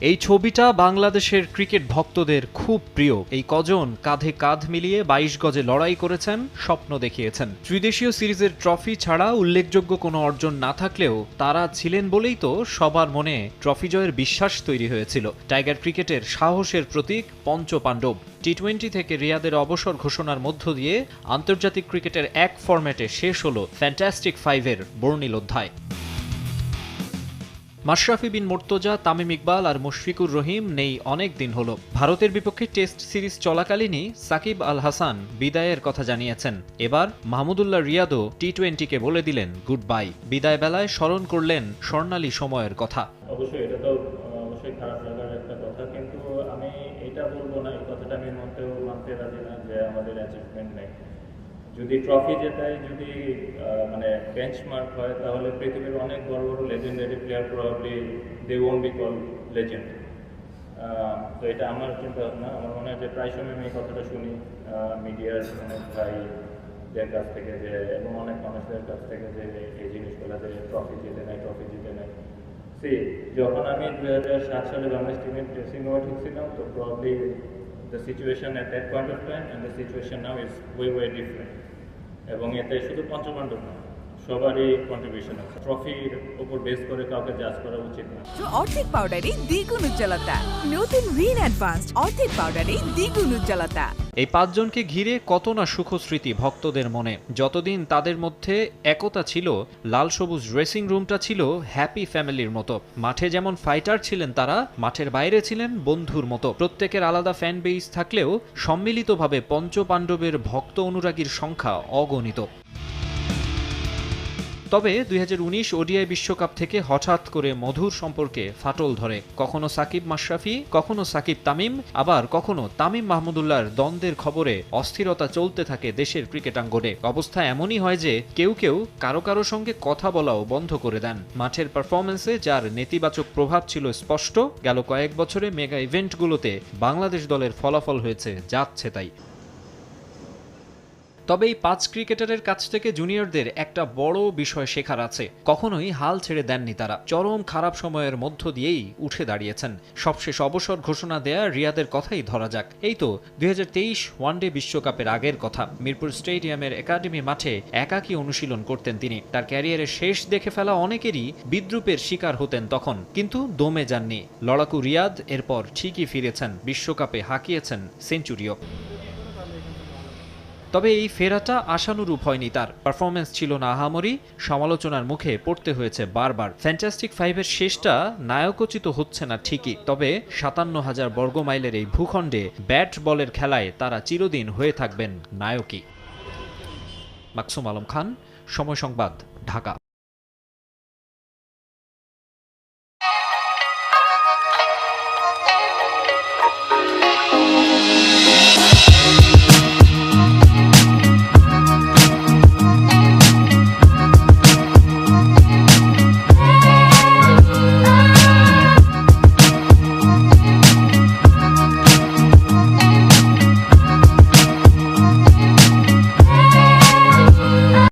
এই ছবিটা বাংলাদেশের ক্রিকেট ভক্তদের খুব প্রিয়। এই কজন কাঁধে কাঁধ মিলিয়ে বাইশ গজে লড়াই করেছেন, স্বপ্ন দেখিয়েছেন। ত্রিদেশীয় সিরিজের ট্রফি ছাড়া উল্লেখযোগ্য কোনো অর্জন না থাকলেও তারা ছিলেন বলেই তো সবার মনে ট্রফি জয়ের বিশ্বাস তৈরি হয়েছিল। টাইগার ক্রিকেটের সাহসের প্রতীক পঞ্চপাণ্ডব। টি টোয়েন্টি থেকে রিয়াদের অবসর ঘোষণার মধ্য দিয়ে আন্তর্জাতিক ক্রিকেটের এক ফরম্যাটে শেষ হলো ফ্যান্টাস্টিক ফাইভের বর্ণিল অধ্যায়। মাশরাফি বিন মোর্তজা, তামিম ইকবাল আর মুশফিকুর রহিম নেই, অনেক দিন হলো। ভারতের বিপক্ষে টেস্ট সিরিজ চলাকালীনই সাকিব আল হাসান বিদায়ের কথা জানিয়েছেন। এবার মাহমুদুল্লাহ রিয়াদও টি টোয়েন্টিকে বলে দিলেন গুড বাই বিদায় বেলায় স্মরণ করলেন স্বর্ণালী সময়ের কথা। অবশ্যই, এটা তো অবশ্যই খারাপ লাগার একটা কথা, কিন্তু আমি এটা বলব না, এই কথাটা আমি মানতে রাজি না যে আমাদের অ্যাচিভমেন্ট নেই। যদি ট্রফি জেতায়, যদি মানে বেঞ্চমার্ক হয়, তাহলে পৃথিবীর অনেক বড় বড় legendary player probably they won be call legend তো এটা আমার চিন্তা ভাবনা আমার মনে হয় যে প্রায় সময় আমি কথাটা শুনি মিডিয়ার অনেক ভাইদের কাছ থেকে যে, এবং অনেক মানুষদের কাছ থেকে যে এই জিনিসগুলো যে ট্রফি জিতে নেয় ট্রফি জিতে নেয়। সি যখন আমি দু হাজার সাত সালে বাংলাদেশ টিমের ড্রেসিং রুমে ঢুকছিলাম, তো probably the situation at that point of time and the situation now is way way different এবং এতে শুধু পঞ্চপাণ্ডব না সবারই কন্ট্রিবিউশন আছে। ট্রফির উপর বেস করে কাউকে জাজ করা উচিত না। অর্ধেক পাউডারে দ্বিগুণ উজ্জ্বলতা। নতুন রিন অ্যাডভান্সড অর্ধেক পাউডারে দ্বিগুণ উজ্জ্বলতা। এই পাঁচজনকে ঘিরে কত না সুখস্মৃতি ভক্তদের মনে। যতদিন তাদের মধ্যে একতা ছিল লাল সবুজ ড্রেসিং রুমটা ছিল হ্যাপি ফ্যামিলির মতো। মাঠে যেমন ফাইটার ছিলেন তারা মাঠের বাইরে ছিলেন বন্ধুর মতো। প্রত্যেকের আলাদা ফ্যান বেইস থাকলেও সম্মিলিতভাবে পঞ্চপাণ্ডবের ভক্ত অনুরাগীর সংখ্যা অগণিত। তবে দুই হাজার উনিশ ওডিআই বিশ্বকাপ থেকে হঠাৎ করে মধুর সম্পর্কে ফাটল ধরে। কখনো সাকিব মাশরাফি, কখনো সাকিব তামিম, আবার কখনো তামিম মাহমুদুল্লাহর দ্বন্দ্বের খবরে অস্থিরতা চলতে থাকে দেশের ক্রিকেটাঙ্গনে। অবস্থা এমনই হয় যে কেউ কেউ কারও কারও সঙ্গে কথা বলাও বন্ধ করে দেন। মাঠের পারফরমেন্সে যার নেতিবাচক প্রভাব ছিল স্পষ্ট, গেল কয়েক বছরে মেগা ইভেন্টগুলোতে বাংলাদেশ দলের ফলাফল হয়েছে, যাচ্ছে তাই। তবে এই পাঁচ ক্রিকেটারের কাছ থেকে জুনিয়রদের একটা বড় বিষয় শেখার আছে। কখনোই হাল ছেড়ে দেননি তারা। চরম খারাপ সময়ের মধ্য দিয়েই উঠে দাঁড়িয়েছেন। সবশেষ অবসর ঘোষণা দেয়া রিয়াদের কথাই ধরা যাক। এই তো দুই হাজার তেইশ ওয়ানডে বিশ্বকাপের আগের কথা। মিরপুর স্টেডিয়ামের একাডেমি মাঠে একাকী অনুশীলন করতেন তিনি। তার ক্যারিয়ারের শেষ দেখে ফেলা অনেকেরই বিদ্রুপের শিকার হতেন তখন। কিন্তু দমে যাননি। লড়াকু রিয়াদ এরপর ঠিকই ফিরেছেন। বিশ্বকাপে হাঁকিয়েছেন সেঞ্চুরিও তবে এই ফেরাটা আশানুরূপ হয়নি তার। পারফরমেন্স ছিল না আহামরি, সমালোচনার মুখে পড়তে হয়েছে বারবার। ফ্যান্টাস্টিক ফাইভের শেষটা নায়কোচিত হচ্ছে না ঠিকই, তবে সাতান্ন হাজার বর্গমাইলের এই ভূখণ্ডে ব্যাট বলের খেলায় তারা চিরদিন হয়ে থাকবেন নায়কই। মাকসুম আলম খান, সময় সংবাদ, ঢাকা।